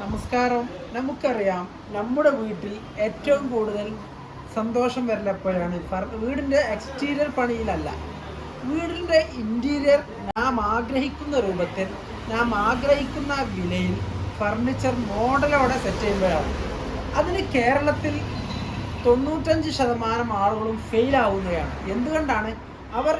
നമസ്കാരം. നമുക്കറിയാം നമ്മുടെ വീട്ടിൽ ഏറ്റവും കൂടുതൽ സന്തോഷം വരലപ്പോഴാണ് വീടിന്റെ എക്സ്റ്റീരിയർ പണിയിലല്ല. വീടിന്റെ ഇന്റീരിയർ നാം ആഗ്രഹിക്കുന്ന രൂപത്തിൽ നാം ആഗ്രഹിക്കുന്ന വിലയിൽ ഫർണിച്ചർ മോഡലോടെ സെറ്റ് ചെയ്യുമ്പോഴാണ്. അതിന് കേരളത്തിൽ തൊണ്ണൂറ്റഞ്ച് ശതമാനം ആളുകളും ആവുകയാണ്. എന്തുകൊണ്ടാണ്? അവർ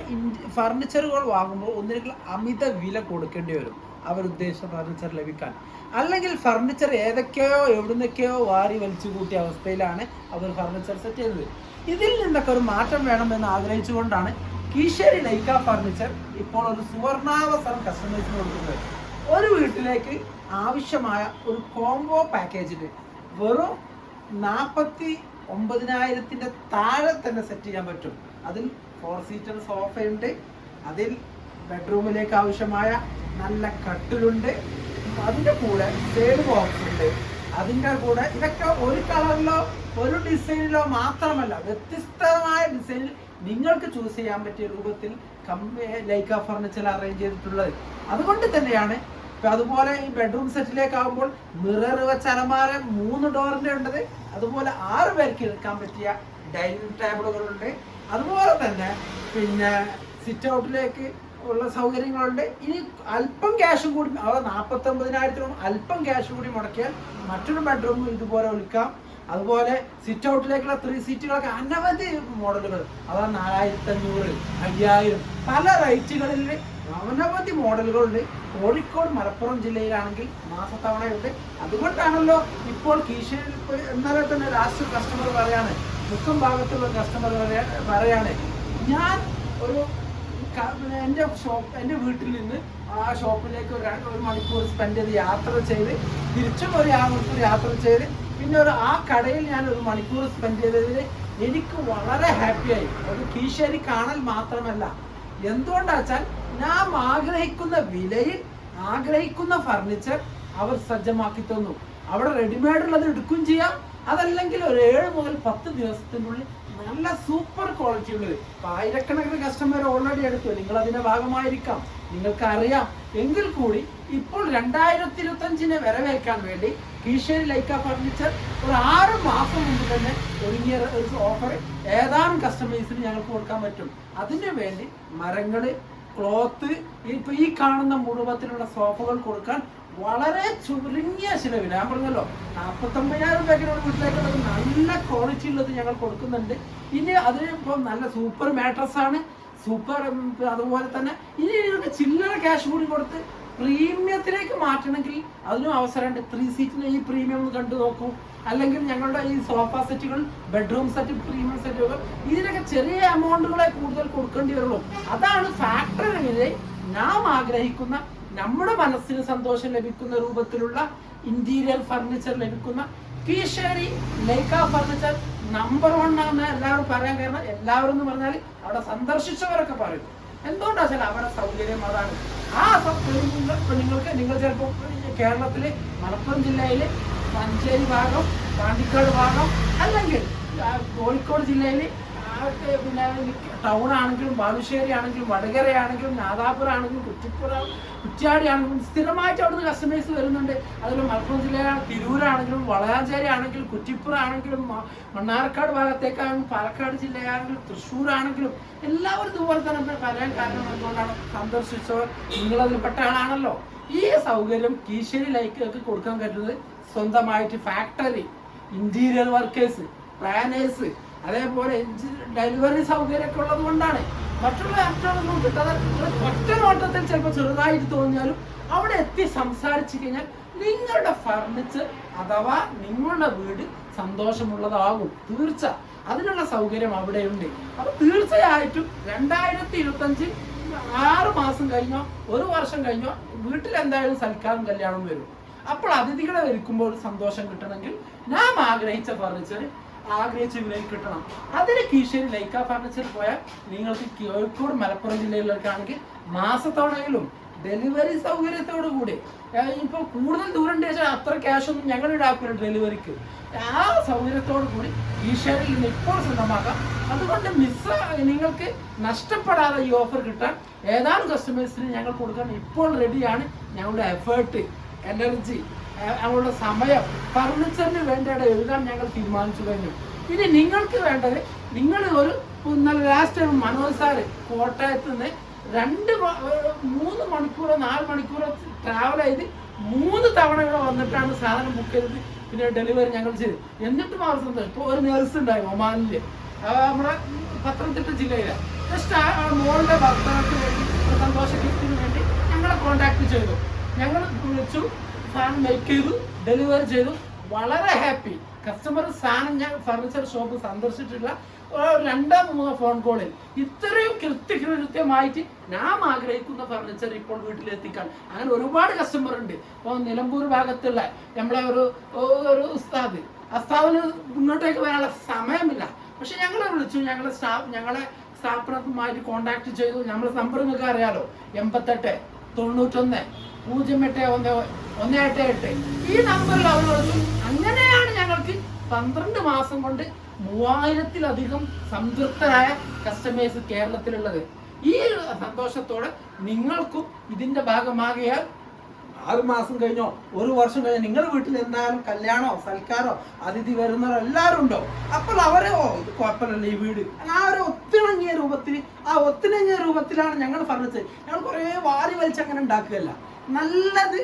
ഫർണിച്ചറുകൾ വാങ്ങുമ്പോൾ ഒന്നിനേക്കാൾ അമിത വില കൊടുക്കേണ്ടി വരും. അവർ ഉദ്ദേശിച്ച ഫർണിച്ചർ ലഭിക്കാൻ. അല്ലെങ്കിൽ ഫർണിച്ചർ ഏതൊക്കെയോ എവിടുന്നൊക്കെയോ വാരി വലിച്ചു കൂട്ടിയ അവസ്ഥയിലാണ് അവർ ഫർണിച്ചർ സെറ്റ് ചെയ്തത് ഇതിൽ നിന്നൊക്കെ ഒരു മാറ്റം വേണമെന്ന് ആഗ്രഹിച്ചുകൊണ്ടാണ് കീശേരി ലൈക്ക ഫർണിച്ചർ ഇപ്പോൾ ഒരു സുവർണാവസരം കസ്റ്റമേഴ്സിന് കൊടുക്കുന്നത്. ഒരു വീട്ടിലേക്ക് ആവശ്യമായ ഒരു കോംബോ പാക്കേജിൽ വെറും നാൽപ്പത്തി ഒമ്പതിനായിരത്തിന്റെ താഴെ തന്നെ സെറ്റ് ചെയ്യാൻ പറ്റും. അതിൽ ഫോർ സീറ്റർ സോഫയുണ്ട് അതിൽ ബെഡ്റൂമിലേക്ക് ആവശ്യമായ നല്ല കട്ടിലുണ്ട്. അതിന്റെ കൂടെ സേഡ് ബോക്സ് ഉണ്ട്. അതിന്റെ കൂടെ ഇതൊക്കെ ഒരു കളറിലോ ഒരു ഡിസൈനിലോ മാത്രമല്ല വ്യത്യസ്തമായ ഡിസൈനിൽ നിങ്ങൾക്ക് ചൂസ് ചെയ്യാൻ പറ്റിയ രൂപത്തിൽ ലൈക്ക ഫർണിച്ചർ അറേഞ്ച് ചെയ്തിട്ടുള്ളത്. അതുകൊണ്ട് തന്നെയാണ് ഇപ്പൊ അതുപോലെ ഈ ബെഡ്റൂം സെറ്റിലേക്ക് ആകുമ്പോൾ മിറർ വെച്ച അലമാര മൂന്ന് ഡോറിന്റെ ഉണ്ടത് അതുപോലെ ആറ് പേർക്ക് എടുക്കാൻ പറ്റിയ ഡൈനിങ് ടേബിളുകളുണ്ട്. അതുപോലെ തന്നെ പിന്നെ സിറ്റ് ഔട്ടിലേക്ക് ഉള്ള സൗകര്യങ്ങളുണ്ട്. ഇനി അല്പം ക്യാഷും കൂടി അതായത് നാൽപ്പത്തി ഒമ്പതിനായിരത്തിനും അല്പം ക്യാഷ് കൂടി മുടക്കിയാൽ മറ്റൊരു ബെഡ്റൂം ഇതുപോലെ വിളിക്കാം അതുപോലെ സിറ്റ് ഔട്ടിലേക്കുള്ള ത്രീ സീറ്റുകളൊക്കെ അനവധി മോഡലുകൾ അതാണ് നാലായിരത്തി അഞ്ഞൂറ് അയ്യായിരം. പല റേറ്റുകളിൽ അനവധി മോഡലുകളുണ്ട് കോഴിക്കോട് മലപ്പുറം ജില്ലയിലാണെങ്കിൽ മാസത്തവണയുണ്ട്. അതുകൊണ്ടാണല്ലോ ഇപ്പോൾ ഇപ്പോൾ ഇന്നലെ തന്നെ ലാസ്റ്റ് കസ്റ്റമർ പറയാണ്. മുക്കം ഭാഗത്തുള്ള കസ്റ്റമർ പറയാണ്. ഞാൻ ഒരു എന്റെ ഷോപ്പ് എന്റെ വീട്ടിൽ നിന്ന് ആ ഷോപ്പിലേക്ക് ഒരു ഒരു മണിക്കൂർ സ്പെൻഡ് ചെയ്ത് യാത്ര ചെയ്ത് തിരിച്ചും ഒരു മണിക്കൂർ യാത്ര ചെയ്ത് പിന്നെ ഒരു ആ കടയിൽ ഞാൻ ഒരു മണിക്കൂർ സ്പെൻഡ് ചെയ്തതിൽ എനിക്ക് വളരെ ഹാപ്പിയായി ഒരു കീശേരി കാണൽ മാത്രമല്ല. എന്തുകൊണ്ടാച്ചാൽ ഞാൻ ആഗ്രഹിക്കുന്ന വിലയിൽ ആഗ്രഹിക്കുന്ന ഫർണിച്ചർ അവർ സജ്ജമാക്കി തന്നു. അവിടെ റെഡിമെയ്ഡ് ഉള്ളത് എടുക്കുകയും ചെയ്യാം. അതല്ലെങ്കിൽ ഒരു ഏഴ് മുതൽ പത്ത് ദിവസത്തിനുള്ളിൽ നല്ല സൂപ്പർ ക്വാളിറ്റി ഉള്ളത്. ആയിരക്കണക്കിന് കസ്റ്റമർ ഓൾറെഡി എടുത്തു. നിങ്ങൾ അതിന്റെ ഭാഗമായിരിക്കാം. നിങ്ങൾക്ക് അറിയാം എങ്കിൽ കൂടി ഇപ്പോൾ രണ്ടായിരത്തി ഇരുപത്തി അഞ്ചിനെ വരവേൽക്കാൻ വേണ്ടി കീശേരി ലൈക്ക ഫർണിച്ചർ ഒരു ആറ് മാസം മുമ്പ് തന്നെ ഒരുങ്ങിയ ഒരു ഓഫർ ഏതാനും കസ്റ്റമേഴ്സിന് ഞങ്ങൾക്ക് കൊടുക്കാൻ പറ്റും. അതിനു വേണ്ടി മരങ്ങൾ ക്ലോത്ത് ഇപ്പൊ ഈ കാണുന്ന മുഴുവത്തിലുള്ള സോഫകൾ കൊടുക്കാൻ വളരെ ചുരുങ്ങിയ ചിലവിൽ ഞാൻ പറഞ്ഞല്ലോ നാൽപ്പത്തൊമ്പതിനായിരം രൂപയ്ക്കുള്ള വീട്ടിലേക്കുള്ളത് നല്ല ക്വാളിറ്റി ഉള്ളത് ഞങ്ങൾ കൊടുക്കുന്നുണ്ട്. ഇനി അതിന് ഇപ്പോൾ നല്ല സൂപ്പർ മാട്രസ് ആണ് സൂപ്പർ അതുപോലെ തന്നെ ഇനി ചില്ലറ ക്യാഷ് കൂടി കൊടുത്ത് പ്രീമിയത്തിലേക്ക് മാറ്റണമെങ്കിൽ അതിനും അവസരമുണ്ട്. ത്രീ സീറ്റിന് ഈ പ്രീമിയം കണ്ടു നോക്കൂ. അല്ലെങ്കിൽ ഞങ്ങളുടെ ഈ സോഫ സെറ്റുകൾ ബെഡ്റൂം സെറ്റ് പ്രീമിയം സെറ്റുകൾ ഇതിനൊക്കെ ചെറിയ എമൗണ്ടുകളെ കൂടുതൽ കൊടുക്കേണ്ടി വരുള്ളൂ. അതാണ് ഫാക്ടറി നാം ആഗ്രഹിക്കുന്ന നമ്മുടെ മനസ്സിന് സന്തോഷം ലഭിക്കുന്ന രൂപത്തിലുള്ള ഇന്റീരിയർ ഫർണിച്ചർ ലഭിക്കുന്ന Keesheri Laika furniture number one ആണെന്ന് എല്ലാവരും പറയാൻ കാരണം എല്ലാവരും എന്ന് പറഞ്ഞാൽ അവിടെ സന്ദർശിച്ചവരൊക്കെ പറയും. എന്തുകൊണ്ടാ വെച്ചാൽ അവരുടെ സൗകര്യം അതാണ്. ആ നിങ്ങൾക്ക് നിങ്ങൾ ചിലപ്പോൾ കേരളത്തിലെ മലപ്പുറം ജില്ലയിലെ മഞ്ചേരി ഭാഗം പാണ്ടിക്കാട് ഭാഗം അല്ലെങ്കിൽ കോഴിക്കോട് കോഴിക്കോട് ജില്ലയിൽ പിന്നെ ടൗൺ ആണെങ്കിലും ബാലുശ്ശേരി ആണെങ്കിലും വടകര ആണെങ്കിലും നാദാപുര ആണെങ്കിലും കുറ്റിപ്പുറ കുറ്റ്യാടി ആണെങ്കിലും സ്ഥിരമായിട്ട് അവിടുന്ന് കസ്റ്റമേഴ്സ് വരുന്നുണ്ട്. അതിൽ മലപ്പുറം ജില്ലയിലാണ് തിരൂരാണെങ്കിലും വളയാഞ്ചേരി ആണെങ്കിലും കുറ്റിപ്പുറ ആണെങ്കിലും മണ്ണാർക്കാട് ഭാഗത്തേക്കാണെങ്കിലും പാലക്കാട് ജില്ലയാണെങ്കിലും തൃശ്ശൂർ ആണെങ്കിലും എല്ലാവരും ഇതുപോലെ തന്നെ പറയാൻ കാരണം എന്തുകൊണ്ടാണ് സന്ദർശിച്ചവർ നിങ്ങളതിൽപ്പെട്ട ആളാണല്ലോ. ഈ സൗകര്യം കീശേരി ലൈക്കൊക്കെ കൊടുക്കാൻ പറ്റുന്നത് സ്വന്തമായിട്ട് ഫാക്ടറി ഇന്റീരിയർ വർക്കേഴ്സ് പ്ലാനേഴ്സ് അതേപോലെ ഡെലിവറി സൗകര്യമൊക്കെ ഉള്ളത് കൊണ്ടാണ്. മറ്റുള്ള ആക്ടറൊന്നും കിട്ടാതെ ഒറ്റ നോട്ടത്തിൽ ചിലപ്പോൾ ചെറുതായിട്ട് തോന്നിയാലും അവിടെ എത്തി സംസാരിച്ചു കഴിഞ്ഞാൽ നിങ്ങളുടെ ഫർണിച്ചർ അഥവാ നിങ്ങളുടെ വീട് സന്തോഷമുള്ളതാകും. തീർച്ച അതിനുള്ള സൗകര്യം അവിടെയുണ്ട്. അപ്പൊ തീർച്ചയായിട്ടും രണ്ടായിരത്തി ഇരുപത്തി അഞ്ച് ആറ് മാസം കഴിഞ്ഞോ ഒരു വർഷം കഴിഞ്ഞോ വീട്ടിൽ എന്തായാലും സൽക്കാരം കല്യാണം വരും. അപ്പോൾ അതിഥികളെ ഒരുക്കുമ്പോൾ സന്തോഷം കിട്ടണമെങ്കിൽ നാം ആഗ്രഹിച്ച ഫർണിച്ചർ ആഗ്രഹിച്ച വിലയിൽ കിട്ടണം. അതിന് കീശേരി ലൈക്ക ഫർണിച്ചർ പോയാൽ നിങ്ങൾക്ക് കോഴിക്കോട് മലപ്പുറം ജില്ലയിലേക്കാണെങ്കിൽ മാസത്തോടെങ്കിലും ഡെലിവറി സൗകര്യത്തോടു കൂടി ഇപ്പോൾ ഇപ്പൊ കൂടുതൽ ദൂരം ഉണ്ട് അത്ര ക്യാഷ് ഒന്നും ഞങ്ങൾ ഈടാക്കില്ല ഡെലിവറിക്ക് ആ സൗകര്യത്തോടു കൂടി ഈശ്വരിൽ നിന്ന് ഇപ്പോൾ സ്വന്തമാക്കാം. അതുകൊണ്ട് മിസ് നിങ്ങൾക്ക് നഷ്ടപ്പെടാതെ ഈ ഓഫർ കിട്ടാൻ ഏതാനും കസ്റ്റമേഴ്സിന് ഞങ്ങൾ കൊടുക്കാൻ ഇപ്പോൾ റെഡിയാണ് ഞങ്ങളുടെ എഫേർട്ട് എനർജി അവളുടെ സമയം ഫർണിച്ചറിന് വേണ്ടിയുടെ എഴുതാൻ ഞങ്ങൾ തീരുമാനിച്ചു കഴിഞ്ഞു. ഇനി നിങ്ങൾക്ക് വേണ്ടത് നിങ്ങൾ ഒരു ഇന്നലെ ലാസ്റ്റ് മനോജ് സാറ് കോട്ടയത്ത് നിന്ന് രണ്ട് മൂന്ന് മണിക്കൂറോ നാല് മണിക്കൂറോ ട്രാവൽ ചെയ്ത് മൂന്ന് തവണ ഇവിടെ വന്നിട്ടാണ് സാധനം ബുക്ക് ചെയ്തത്. പിന്നെ ഡെലിവറി ഞങ്ങൾ ചെയ്തു. എന്നിട്ടും അവർ സന്തോഷം. ഇപ്പോൾ ഒരു നേഴ്സ് ഉണ്ടായി ഒമാനിൽ നമ്മുടെ പത്തനംതിട്ട ജില്ലയിലെ. ജസ്റ്റ് ആ മോളുടെ ഭർത്താവിന് വേണ്ടി സന്തോഷ ഗിഫ്റ്റിന് വേണ്ടി ഞങ്ങളെ കോണ്ടാക്ട് ചെയ്തു. ഞങ്ങൾ വിളിച്ചു. സാധനം മേക്ക് ചെയ്തു ഡെലിവറി ചെയ്തു. വളരെ ഹാപ്പി കസ്റ്റമർ സാധനം ഞാൻ ഫർണിച്ചർ ഷോപ്പ് സന്ദർശിച്ചിട്ടില്ല. രണ്ടോ മൂന്നോ ഫോൺ കോളിൽ ഇത്രയും കൃത്യകൃത്യമായിട്ട് നാം ആഗ്രഹിക്കുന്ന ഫർണിച്ചർ ഇപ്പോൾ വീട്ടിലെത്തിക്കാൻ. അങ്ങനെ ഒരുപാട് കസ്റ്റമർ ഉണ്ട്. ഇപ്പോൾ നിലമ്പൂർ ഭാഗത്തുള്ള നമ്മളെ ഒരു ഒരു ഉസ്താദ്. അസ്താവിന് മുന്നോട്ടേക്ക് വരാനുള്ള സമയമില്ല. പക്ഷെ ഞങ്ങളെ വിളിച്ചു. ഞങ്ങളെ സ്റ്റാഫ് ഞങ്ങളെ സ്ഥാപനവുമായിട്ട് കോണ്ടാക്ട് ചെയ്തു. നമ്മളെ നമ്പർ നിങ്ങൾക്ക് അറിയാലോ? എൺപത്തെട്ട് തൊണ്ണൂറ്റൊന്ന് പൂജ്യം എട്ട് ഒന്ന് ഒന്ന് എട്ട് ഈ നമ്പറിൽ അവർ പറഞ്ഞു അങ്ങനെയാണ് ഞങ്ങൾക്ക് പന്ത്രണ്ട് മാസം കൊണ്ട് മൂവായിരത്തിലധികം സംതൃപ്തരായ കസ്റ്റമേഴ്സ് കേരളത്തിലുള്ളത്. ഈ സന്തോഷത്തോടെ നിങ്ങൾക്കും ഇതിന്റെ ഭാഗമാകിയാൽ ആറ് മാസം കഴിഞ്ഞോ ഒരു വർഷം കഴിഞ്ഞോ നിങ്ങളുടെ വീട്ടിൽ എന്തായാലും കല്യാണോ സൽക്കാരോ അതിഥി വരുന്നവരോ എല്ലാവരും ഉണ്ടോ? അപ്പോൾ അവരെ ഓ ഇത് കുഴപ്പമില്ല ഈ വീട്. ആ ഒരു ഒത്തിണങ്ങിയ രൂപത്തിൽ ആ ഒത്തിണങ്ങിയ രൂപത്തിലാണ് ഞങ്ങൾ ഫർണിച്ചർ. ഞങ്ങൾ കുറേ വാരി വലിച്ച് അങ്ങനെ ഉണ്ടാക്കുകയല്ല. നല്ലത്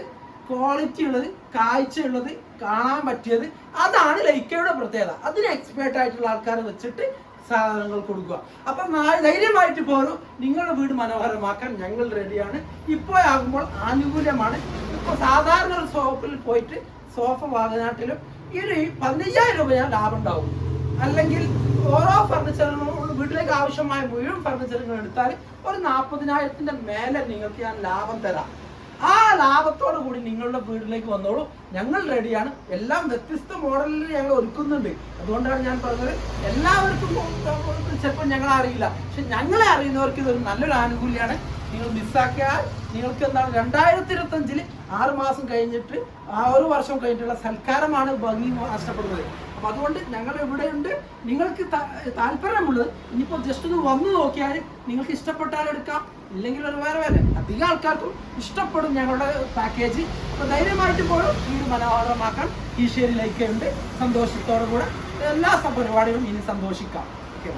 ക്വാളിറ്റി ഉള്ളത് കാഴ്ചയുള്ളത് കാണാൻ പറ്റിയത് അതാണ് ലൈക്കയുടെ പ്രത്യേകത. അതിന് എക്സ്പേർട്ട് ആയിട്ടുള്ള ആൾക്കാരെ വെച്ചിട്ട് സാധനങ്ങൾ കൊടുക്കുക. അപ്പൊ ധൈര്യമായിട്ട് പോരും. നിങ്ങളുടെ വീട് മനോഹരമാക്കാൻ ഞങ്ങൾ റെഡിയാണ് ഇപ്പോഴാകുമ്പോൾ ആനുകൂല്യമാണ്. ഇപ്പൊ സാധാരണ ഒരു ഷോപ്പിൽ പോയിട്ട് സോഫ വാങ്ങനാട്ടിലും ഒരു പതിനയ്യായിരം രൂപ ഞാൻ ലാഭം ഉണ്ടാവും. അല്ലെങ്കിൽ ഓരോ ഫർണിച്ചറുകളും വീട്ടിലേക്ക് ആവശ്യമായ മുഴുവൻ ഫർണിച്ചറുകൾ എടുത്താൽ ഒരു നാൽപ്പതിനായിരത്തിന്റെ മേലെ നിങ്ങൾക്ക് ഞാൻ ലാഭം തരാം. ലാഭത്തോടു കൂടി നിങ്ങളുടെ വീട്ടിലേക്ക് വന്നോളൂ. ഞങ്ങൾ റെഡിയാണ് എല്ലാം വ്യത്യസ്ത മോഡലിൽ ഞങ്ങൾ ഒരുക്കുന്നുണ്ട്. അതുകൊണ്ടാണ് ഞാൻ പറഞ്ഞത്. എല്ലാവർക്കും ചിലപ്പോൾ ഞങ്ങളെ അറിയില്ല. പക്ഷെ ഞങ്ങളെ അറിയുന്നവർക്ക് ഇതൊരു നല്ലൊരു ആനുകൂല്യമാണ് നിങ്ങൾ മിസ്സാക്കിയാൽ നിങ്ങൾക്ക് എന്താണ് രണ്ടായിരത്തി ഇരുപത്തി അഞ്ചിൽ ആറ് മാസം കഴിഞ്ഞിട്ട് ആ ഒരു വർഷം കഴിഞ്ഞിട്ടുള്ള സൽക്കാരമാണ് ഭംഗി നഷ്ടപ്പെടുന്നത് അപ്പൊ അതുകൊണ്ട് ഞങ്ങൾ ഇവിടെയുണ്ട്. നിങ്ങൾക്ക് താല്പര്യമുള്ളത് ഇനിയിപ്പോൾ ജസ്റ്റ് ഒന്ന് വന്നു നോക്കിയാൽ നിങ്ങൾക്ക് ഇഷ്ടപ്പെട്ടാൽ എടുക്കാം. ഇല്ലെങ്കിൽ ഒരു വേറെ വേറെ അധികം ആൾക്കാർക്കും ഇഷ്ടപ്പെടും ഞങ്ങളുടെ പാക്കേജ് അപ്പൊ ധൈര്യമായിട്ട് പോലും വീട് മനോഹരമാക്കാൻ. ഈശ്വരി ലൈക്കുണ്ട് സന്തോഷത്തോടു കൂടെ എല്ലാ പരിപാടികളും ഇനി സന്തോഷിക്കാം. ഓക്കെ